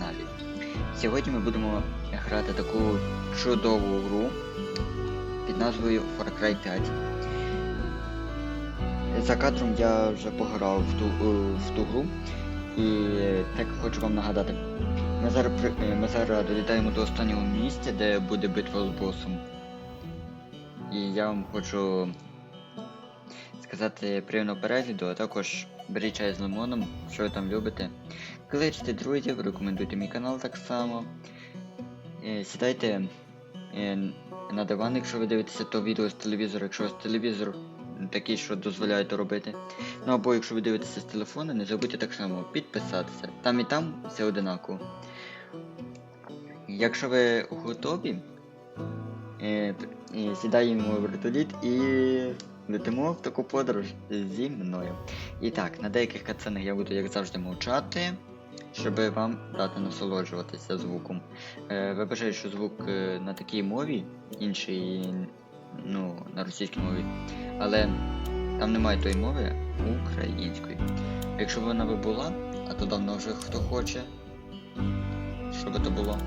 каналі. Сьогодні ми будемо грати таку чудову гру під назвою Far Cry 5. За кадром я вже пограв в ту, е, в ту гру і так хочу вам нагадати. Ми зараз, е, ми зараз долітаємо до останнього місця, де буде битва з босом. І я вам хочу сказати приємного перегляду, а також беріть чай з лимоном, що ви там любите. Кличте друзів, рекомендуйте мій канал так само. Е, Сідайте е, на диван, якщо ви дивитеся то відео з телевізора, якщо у вас телевізор такий, що дозволяє то робити. Ну або якщо ви дивитеся з телефону, не забудьте так само підписатися. Там і там все одинаково. Якщо ви готові, е, сідаємо в вертоліт і летимо в таку подорож зі мною. І так, на деяких катсценах я буду, як завжди, мовчати, щоб вам дати насолоджуватися звуком. Е, вибачаю, що звук е, на такій мові, інший, ну, на російській мові, але там немає тої мови української. Якщо б вона би була, а то давно вже хто хоче, щоб то було,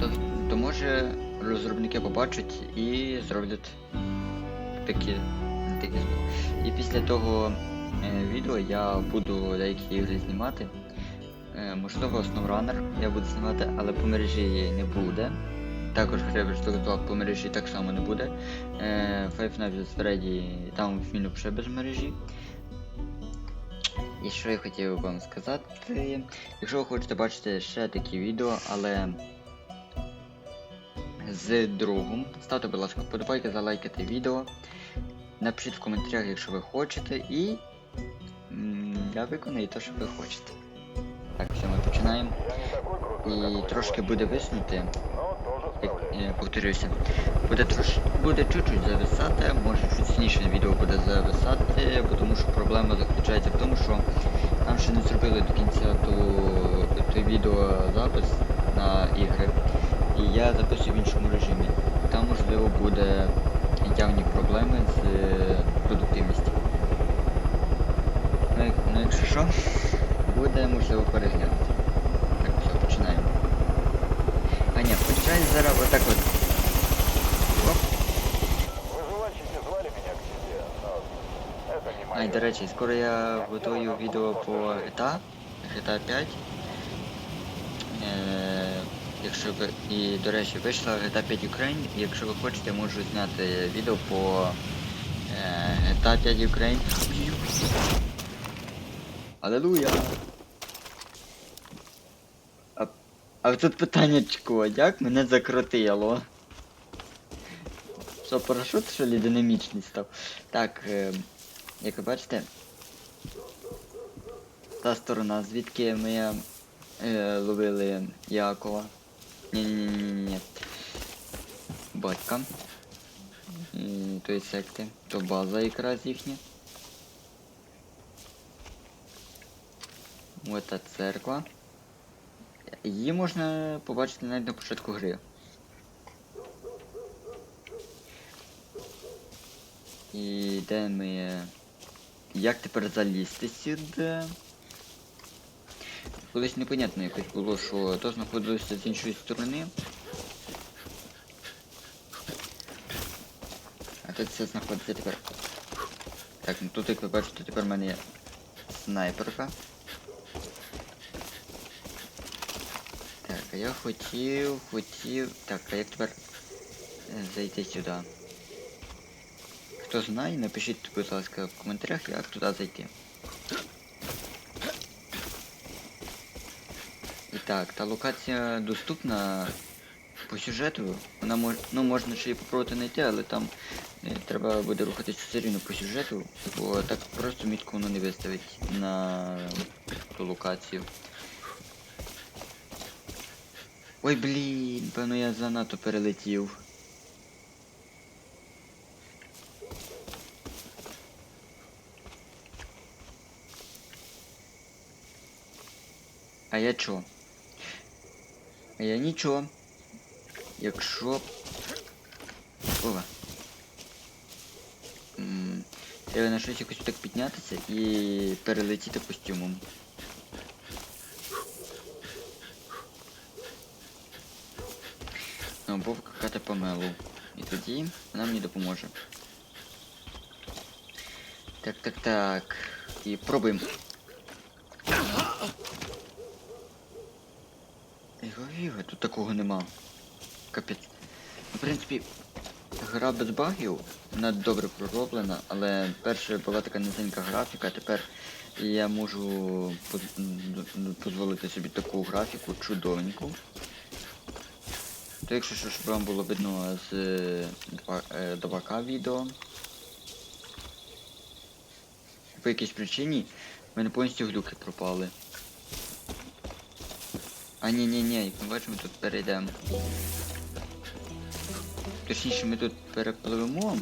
то, то може розробники побачать і зроблять такі, такі. І після того е, відео я буду деякі ігри знімати. Е, можливо, SnowRunner я буду знімати, але по мережі не буде. Також Гребеш 2 по мережі так само не буде. Е, Five Nights Freddy там він ще без мережі. І що я хотів вам сказати, якщо ви хочете бачити ще такі відео, але з другом, ставте, будь ласка, вподобайки, залайкайте відео. Напишіть в коментарях, якщо ви хочете, і я виконую те, що ви хочете. Так, все, ми починаємо. І трошки буде виснути. Як, е, повторюся. Буде трош... буде чуть-чуть зависати, може чуть сильніше відео буде зависати, тому що проблема заключається в тому, що нам ще не зробили до кінця ту, той відеозапис на ігри. І я записую в іншому режимі. Там можливо буде явні проблеми з е, продуктивністю. Ну, як- ну якщо що, буде можливо переглянути. Так, все, починаємо. А ні, починай зараз отак от. Оп. Выживальщики звали меня к себе, но это не А, до речі, скоро я готую відео по GTA, GTA 5. Е, якщо ви... І, до речі, вийшла GTA 5 Ukraine, якщо ви хочете, можу зняти відео по е, GTA 5 Ukraine. Алелуя! А, а тут питаннячко, як мене закрутило? Що, парашут, що ли, динамічний став? Так, е, як ви бачите, та сторона, звідки ми е, ловили Якова. Ні-ні-ні-ні. Батька. Тої секти. То база якраз їхня. Ось та церква. Її можна побачити навіть на початку гри. І де ми. Як тепер залізти сюди? Колись непонятно якось було, що то знаходилося з іншої сторони. А тут все знаходиться тепер. Так, ну тут як ви бачите, тепер в мене є снайперка. Так, а я хотів, хотів... Так, а як тепер е, зайти сюди? Хто знає, напишіть, будь ласка, в коментарях, як туди зайти. Так, та локація доступна по сюжету. Вона мож... ну, можна ще й попробувати знайти, але там е, треба буде рухатись все рівно по сюжету, бо так просто мітку воно не виставить на ту локацію. Ой, блін, певно я занадто перелетів. А я чо? А я нічого. Якщо... Ова. Треба на щось якось так піднятися і перелетіти костюмом. Ну, був какая-то помилу. І тоді вона мені допоможе. Так, так, так. І пробуємо. Його тут такого нема. Капець. В принципі, гра без багів, вона добре пророблена, але перше була така низенька графіка, а тепер я можу дозволити собі таку графіку чудовеньку. То якщо що, щоб вам було видно з е, е, 2К відео. По якійсь причині в мене повністю глюки пропали. А ні, ні, ні, як ми бачимо, тут перейдемо. Точніше, ми тут перепливемо.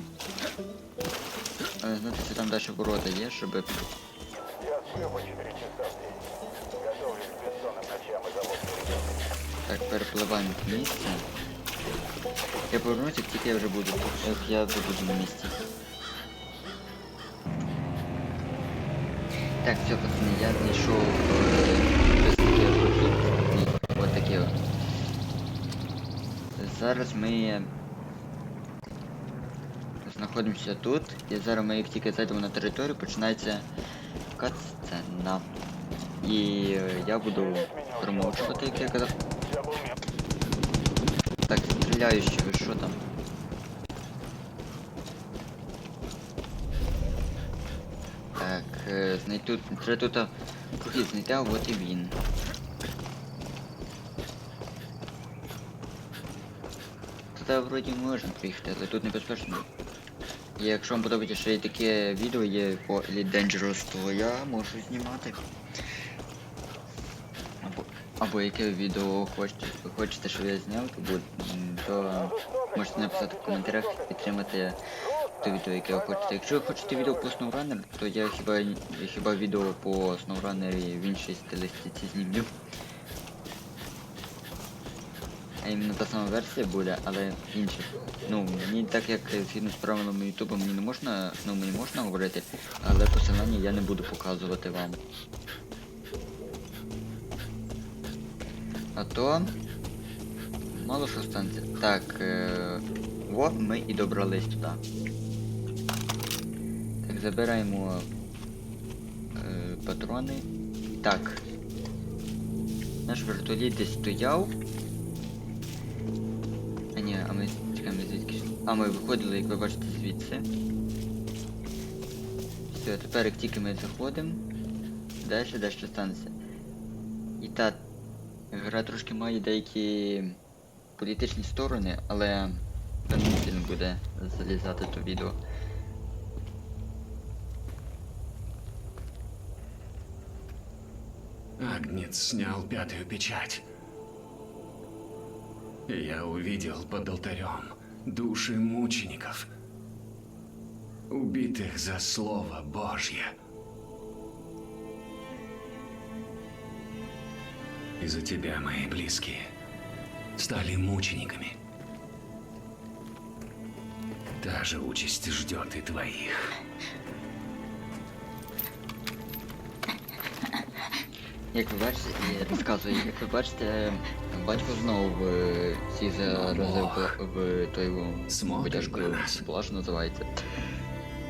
Але знаєте, що там далі ворота є, щоб. Я сплю по 4 часа в день. Готовлюсь к бессонным ночам и заботам. Так, перепливаємо в місце. Я повернуся, як тільки я вже буду. Як я вже буду на місці. Так, все, пацани, я знайшов е, ось такий прохід. І От такий от. Зараз ми знаходимося тут. І зараз ми як тільки зайдемо на територію, починається катсцена. І я буду промовчувати, як я казав. Так, стріляючи, ви що там? Так, е, знайти треба тут знайти, а от і він. Туди вроді можна приїхати, але тут небезпечно. І якщо вам подобається ще й таке відео є по Elite Dangerous, то я можу знімати. Або, або яке відео хочете, хочете, щоб я зняв, то, то можете написати в коментарях і підтримати те відео, яке ви хочете. Якщо ви хочете відео по SnowRunner, то я хіба хіба відео по SnowRunner в іншій стилістиці знімлю. А іменно та сама версія буде, але інша. Ну, мені так як згідно з правилами Ютубу мені не можна, ну мені можна говорити, але посилання я не буду показувати вам. А то мало що станеться. Так, е... во, ми і добрались туди. Так, забираємо е... патрони. Так. Наш вертоліт десь стояв. А ми виходили, як ви бачите, звідси. Все, тепер як тільки ми заходимо, далі дещо станеться. І та гра трошки має деякі політичні сторони, але не буде залізати то відео. Агнец снял пятую печать. Я увидел под алтарем души мучеников, убитых за Слово Божье. Из-за тебя мои близкие стали мучениками. Та же участь ждет и твоих. Як ви бачите, і розказую, як ви бачите, батько знову в цій заразив в, в той Смотриш витяжку на нас. блаж називається.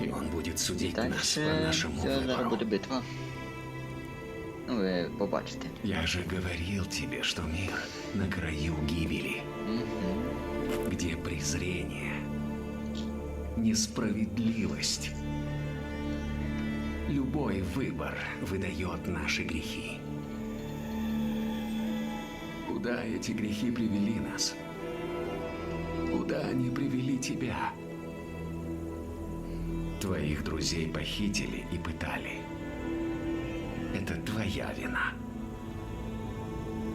И он будет судить Далі нас по це нашему зараз выбору. буде битва. Ну, ви побачите. Я же говорил тебе, что мир на краю гибели, Угу. где презрение, несправедливость. Любой выбор выдает наши грехи. Куда эти грехи привели нас? Куда они привели тебя? Твоих друзей похитили и пытали. Это твоя вина.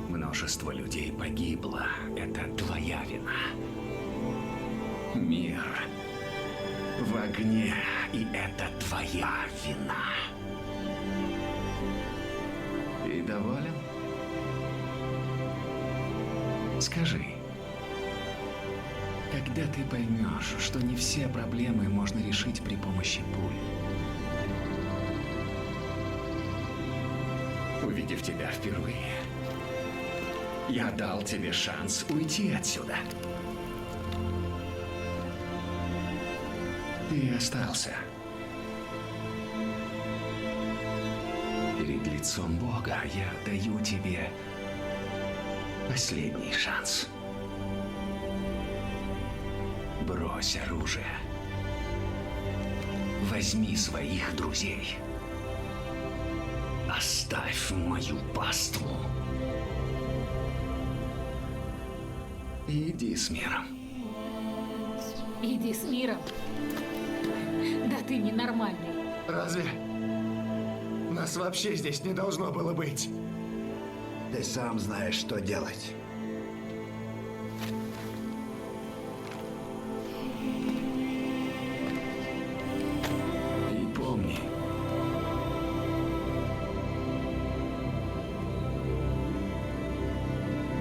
Множество людей погибло. Это твоя вина. Мир в огне, и это твоя вина. Скажи, когда ты поймешь, что не все проблемы можно решить при помощи пуль? Увидев тебя впервые, я дал тебе шанс уйти отсюда. Ты остался. Перед лицом Бога я даю тебе последний шанс. Брось оружие. Возьми своих друзей. Оставь мою паству. Иди с миром. Иди с миром. Да ты ненормальный. Разве? Нас вообще здесь не должно было быть. Ты сам знаешь, что делать. И помни,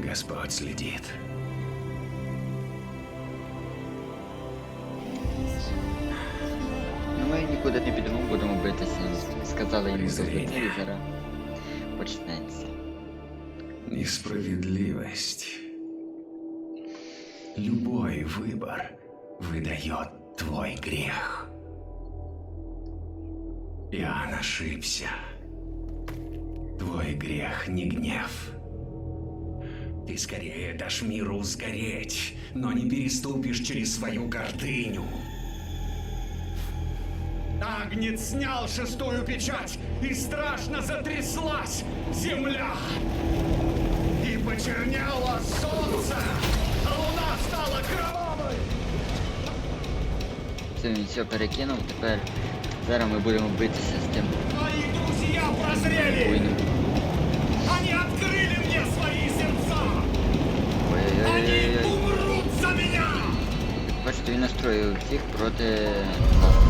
Господь следит. Ну ми нікуди не підемо, будемо битися. Сказали йому до Презріння. телевізора. Почнеться. Несправедливость. Любой выбор выдает твой грех. Иоанн ошибся. Твой грех не гнев. Ты скорее дашь миру сгореть, но не переступишь через свою гордыню. Агнец снял шестую печать, и страшно затряслась земля. И почернело солнце, а луна стала кровавой. Все, він все перекинув, тепер зараз ми будемо битися з тим Мои друзья прозрели, воїном. они открыли мне свои сердца. Они Ой-ой-ой. умрут за меня. Бачите, він настроїв всіх проти нас.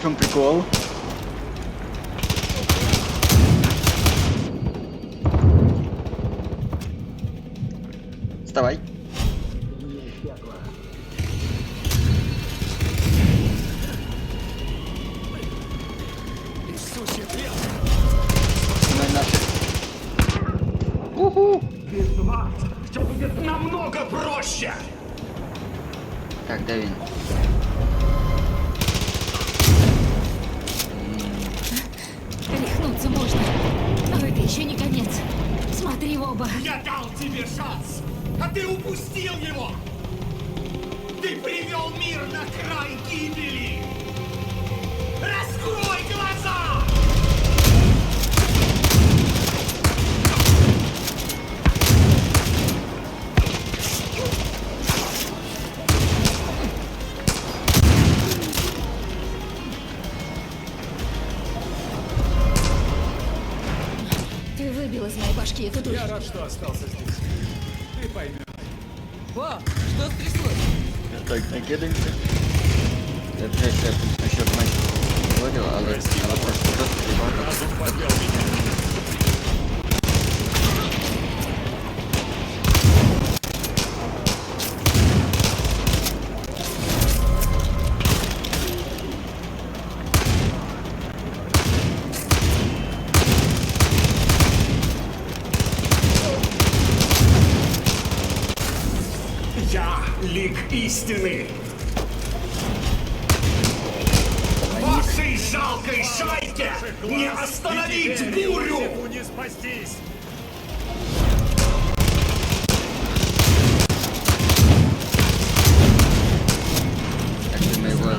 В чому прикол? Вставай. Ми наших. Уху! Все будет намного проще. Так, де Рехнуться можно. Но это еще не конец. Смотри в оба. Я дал тебе шанс, а ты упустил его! Ты привел мир на край гибели! Раскрой глаза! Ты выбил из моей башки эту дурь. рад, что остался здесь. Ты поймешь. Так, накидаємося. Я вже ще, ще майже говорив, але, але просто просто багато. Я лик истины! Вашей жалкой шайке не остановить бурю! не спастись! Так що ми його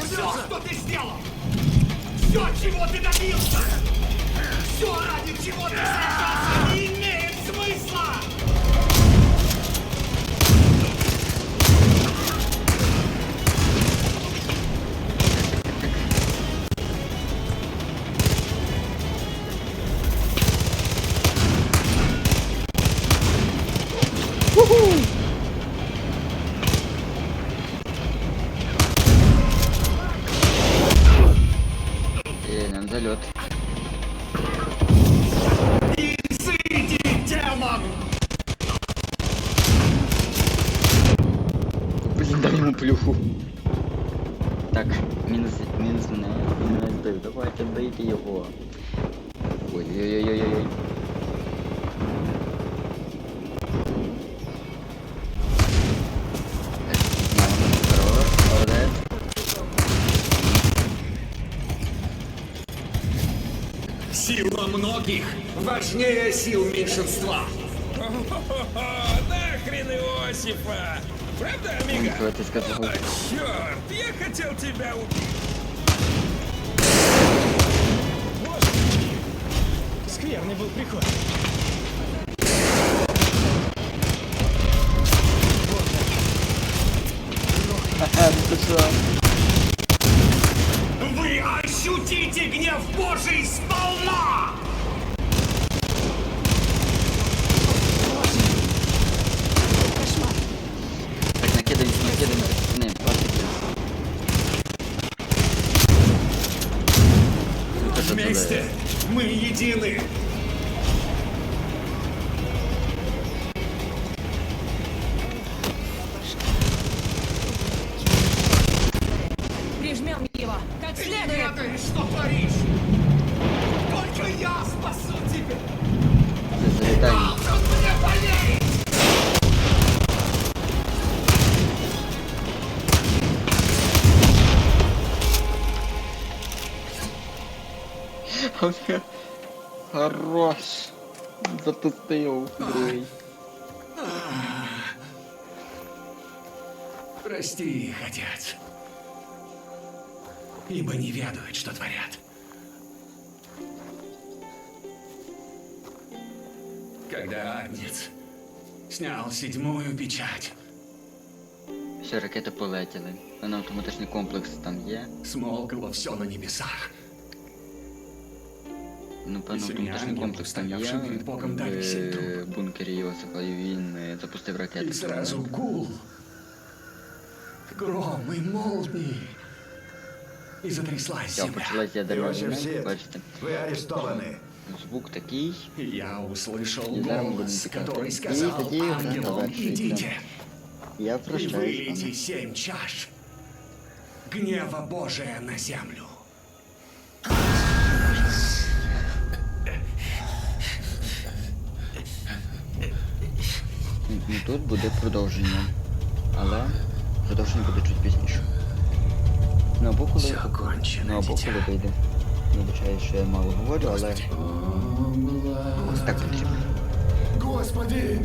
Все, что ты сделал! Все, чего ты добился! Все, ради чего ты сражался, Ой-ой-ой-ой-ой. Сила многих важнее сил меньшинства. Нахрен Иосифа! Правда, Амиго? О, черт! Я хотел тебя убить! Верный был приход. Ага, ну? Вы ощутите гнев Божий сполна! Так, накидываем, накидываем, накидываем, пошли. Вместе мы едины! Хорош. Запустил, другой. Прости их, отец. Ибо не ведают, что творят. Когда Агнец снял седьмую печать, Все, ракети полетіли. Воно автоматичний комплекс там є. смолкло все на небесах. Ну, певно, Сім'я автоматичний ангелів, комплекс там є стоявши перед Богом, дали сім в бункері Йосифа, і він е, запустив ракети. И сразу гул, гром и молнии. И затряслась Все, земля. почалась ядерна Иосиф війна, Сид, бачите. вы арестованы. Звук такий. И я услышал И зараз голос, будем тікати. который І сказал тоді гра ангелам, завершується. идите Я и прощаюсь з вылейте вами. семь чаш гнева Божия на землю. Ну, тут буде продовження. Але продовження буде чуть пізніше. Ну або коли, кончено, ну, або коли вийде. Вибачаю, що я мало говорю, але ось так потрібно. Господи!